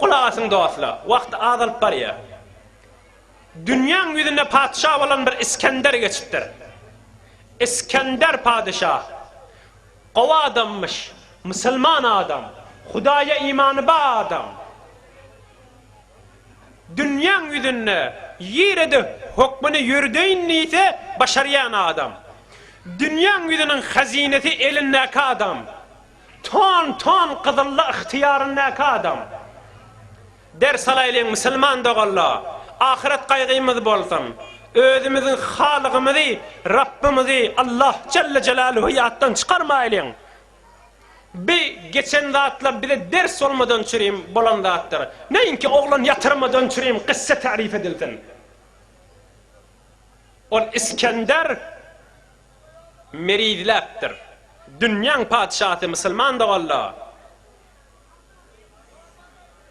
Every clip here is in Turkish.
Kulağısın dostlar. Vakt azalıp ya. Dünyanın yüzünde padişah olan bir İskender geçiptir. İskender padişah. Kova adammış. Müslüman adam. Hudaya imanı ba adam. Dünyanın yüzünde yirede hukmunu yürüdüğün niyete başarayan adam. Dünyanın yüzünün hazineti elindeki adam. Ton ton kızılla ihtiyarındaki adam. ders alaýlyň musulman dogallar, ahiret gaýgymyz bolsun. Özümüzin haligimizi, Rabbimizi Allah Celle Celaluhu hayattan çıkarmayalım. Bir geçen zatla bize ders olmadan çüreyim bolan zattır. Neyinki oğlan yatırmadan çüreyim kıssa tarif edilsin. On İskender meridlaptır. Dünyanın padişahı Müslüman da vallahi.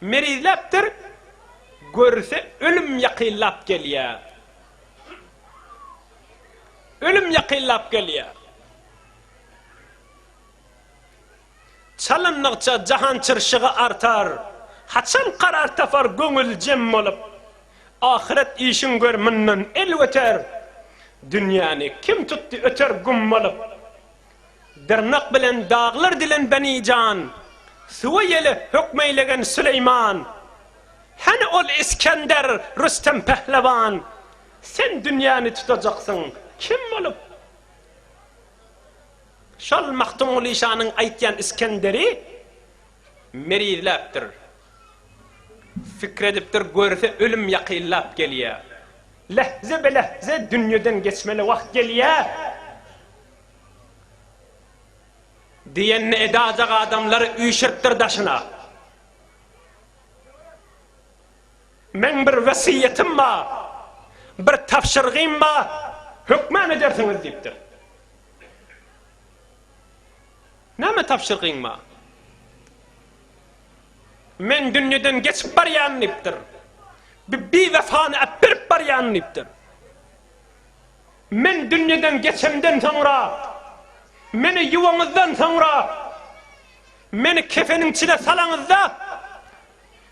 merizlapdyr görse ölüm yakillap gelýär. Ölüm yakillap gelýär. Çalanlyqça jahan çırşığı artar. Haçan karar tafar göngül jem olup ahiret işin görmünden el öter. Dünýäni kim tuttu öter gum olup. dernak bilen dağlar dilen beni can. Süveyeli hükmeylegen Süleyman. Hani ol İskender, Rüstem Pehlevan. Sen dünyanı tutacaksın. Kim olup? Şol Mahtumul İşan'ın aytyan İskender'i meridlaptır. Fikrediptir, görse ölüm yakillap geliyor. Lehze be lehze dünyadan geçmeli vakt geliyor. Diyenni edacak adamları uyuşurttur daşına. Men bir vesiyetim var. Bir tafşırgım var. Hükmen edersiniz deyiptir. Näme tapşyrgyň ma? Men dünýeden geçip barýanypdyr. Bir bi wefany apirip barýanypdyr. Men dünýeden geçemden soňra meni ýuwaňyzdan soňra meni kefeniň içine salaňyzda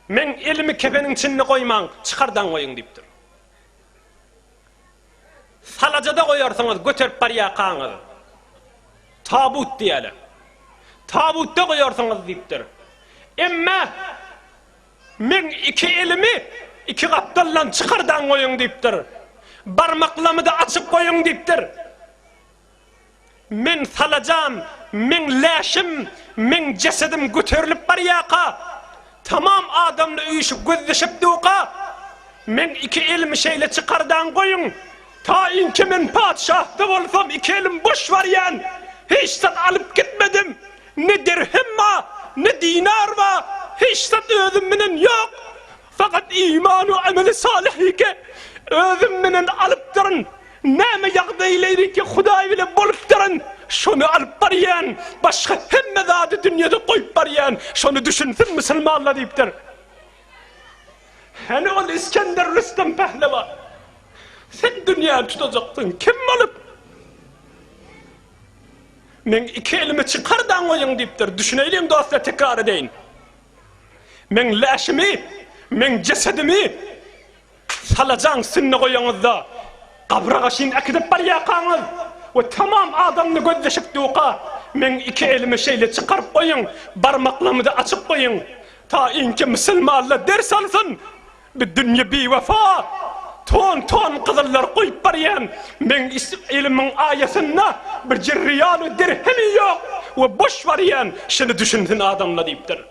men elimi kefeniň içine goýmaň, çykardan goýuň diýipdir. Salajada goýarsaňyz göterip barýakaňyz. Tabut diýeler. tabutta koyarsanız deyiptir. Emma men iki elimi iki kaptallan çıkardan koyun deyiptir. Barmaklamı da açıp koyun deyiptir. Men salacağım, men leşim, men cesedim götürülüp baryaka. Tamam adamla uyuşup gözleşip duka. Men iki elimi şeyle çıkardan koyun. Ta inki men padişahda olsam iki elim boş var yan. Hiç sat alıp gitmedim. Ne dirhem var, ne dinar var. Hiç sat özüm yok. Fakat imanu ameli salih ki özüm minin alıp durun. Näme ýagdaýlary ki Hudaý bile bolup durun. Şonu alıp barýan, başga hemme zady dünýede goýup barýan. Şonu düşünsin musulmanlar diýipdir. Hani ol İskender Rüstem Pehlevan. Sen dünýä tutajaksın. Kim alıp Men iki elimi çıkardan koyun deyiptir. Düşüneyliyim dostlar tekrar edeyin. Men leşimi, men cesedimi salacan sinne koyunuzda. Kabra kaşin akidip bar yakanız. Ve tamam adamını gözleşip duka. Men iki elimi şeyle çıkarıp koyun. Barmaklamı da açıp koyun. Ta inki Müslümanla ders alsın. Bir dünya bir vefa. ton ton kızıllar koyup baryan men ilmin ayasına bir cirriyanı dirhemi yok ve boş varyan şunu düşündün adamla deyiptir